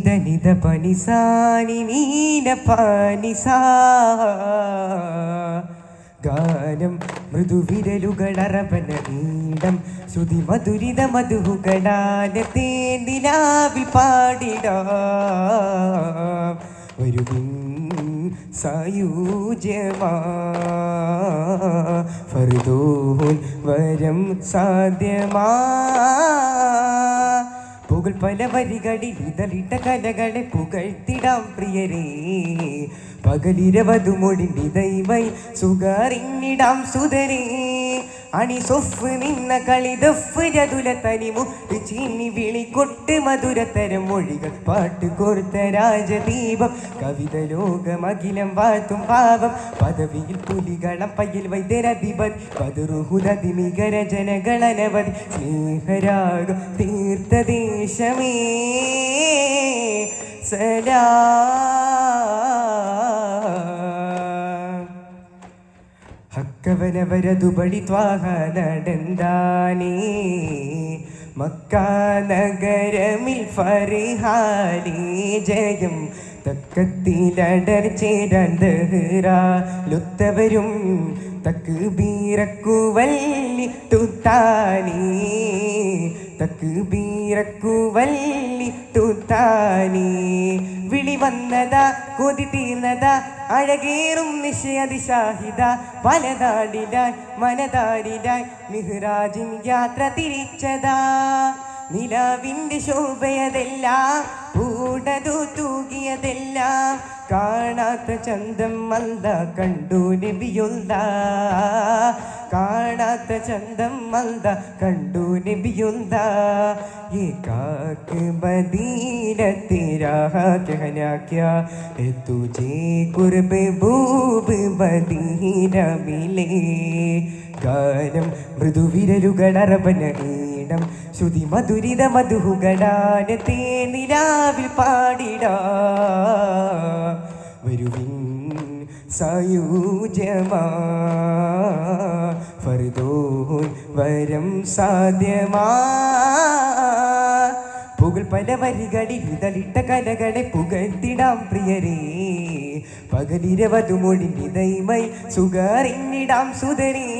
നീത നിത പനിസാനി നീന പാനിസാ ഗാനം മൃദുവിരലുകളറവന നീടം ശ്രുതി മധുരിത മധുഹുകളാന തേന്തിനാവിൽ പാടിടാം. വരുവിൻ സായൂജ്യമാ. ഫർദോൻ വരം സാധ്യമാ. പുകൾ പല വരികളിൽ ഇതളിട്ട കലകളെ പുകഴ്ത്തിടാം പ്രിയരേ. പകലിരവതുമൊടി ദൈവൈ സുഖറിഞ്ഞിടാം സുതരേ അണി സൊഫ് നിന്ന കളി ദഫ് ചതുല തനി മുട്ട് ചീന്നി വിളി കൊട്ട് മധുരതരം മൊഴികൾ. പാട്ട് കോർത്ത രാജദീപം. കവിത ലോകമഖിലം വാഴ്ത്തും പാവം പദവിയിൽ പുലികളം പയ്യിൽ വൈദ്യരധിപതി. പതുറുഹുദതി മികര ജനഗണനവതി സ്നേഹരാഗം തീർത്ത ദേശമേ ത്വാഹ നടന്താനേ മക്ക നഗരമിൽ ഫറിഹാലി ജയം. തക്കത്തിലടർ ചേരാൻ ദഹ്റാലുത്തവരും തക്ക് ബീറക്കുവല്ലി തുത്താനേ തക്ക് ബീറക്കുവല്ലി തുത്താനേ വിളി വന്നതാ കൊതി തീർന്നതാ അഴകേറും നിശയതിശാഹിത വലതാടിലായി മനതാരിലായി മിഹ്റാജിൻ യാത്ര തിരിച്ചതാ. നിലാവിന്റെ ശോഭയതെല്ലാം പൂടതു തൂകിയതെല്ലാം കാണാത്ത ചന്തം മന്ദ കണ്ടു നബിയുല്ല. കാണാത്ത ചന്തം മന്ദ കണ്ടു നബിയുല്ല. ഈ കാക്ക് ബദീരത്തിരാഹനാക്കിയ തുജീ കുർബ് ഭൂപ് ബദീരമിലേ മിലേ ഗാനം ശ്രുതി മധുരിത മധുഗടാന തേ പാടിടാ. സായൂജ്യമാ ഫർദോൻ വരം സാധ്യമാ. പുകൾ പല വരികളിൽ ഇതളിട്ട കലകളെ പുകഴ്ത്തിടാം പ്രിയരേ. പകലിരവതു നിതൈമൈ സുഖറിഞ്ഞിടാം സുതരേ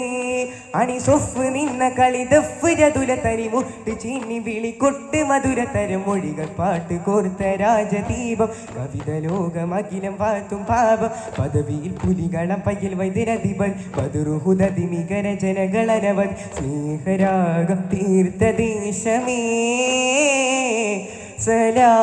അണി സൊഫ് നിന്ന കളി ദഫ് രതുല തരിമുട്ട് ചീന്നി വിളി കൊട്ട് മധുര തരം. മൊഴികൾ പാട്ട് കോർത്ത രാജദീപം. കവിത ലോകം അഖിലം വാത്തും പാപം. പദവിയിൽ പുലികളം പയ്യൽ വൈദ്യരതിപൻ പതുറുഹുദതി മികര ജനകളനവൻ സ്നേഹരാഗം തീർത്ത ദേശമേ. സലാ.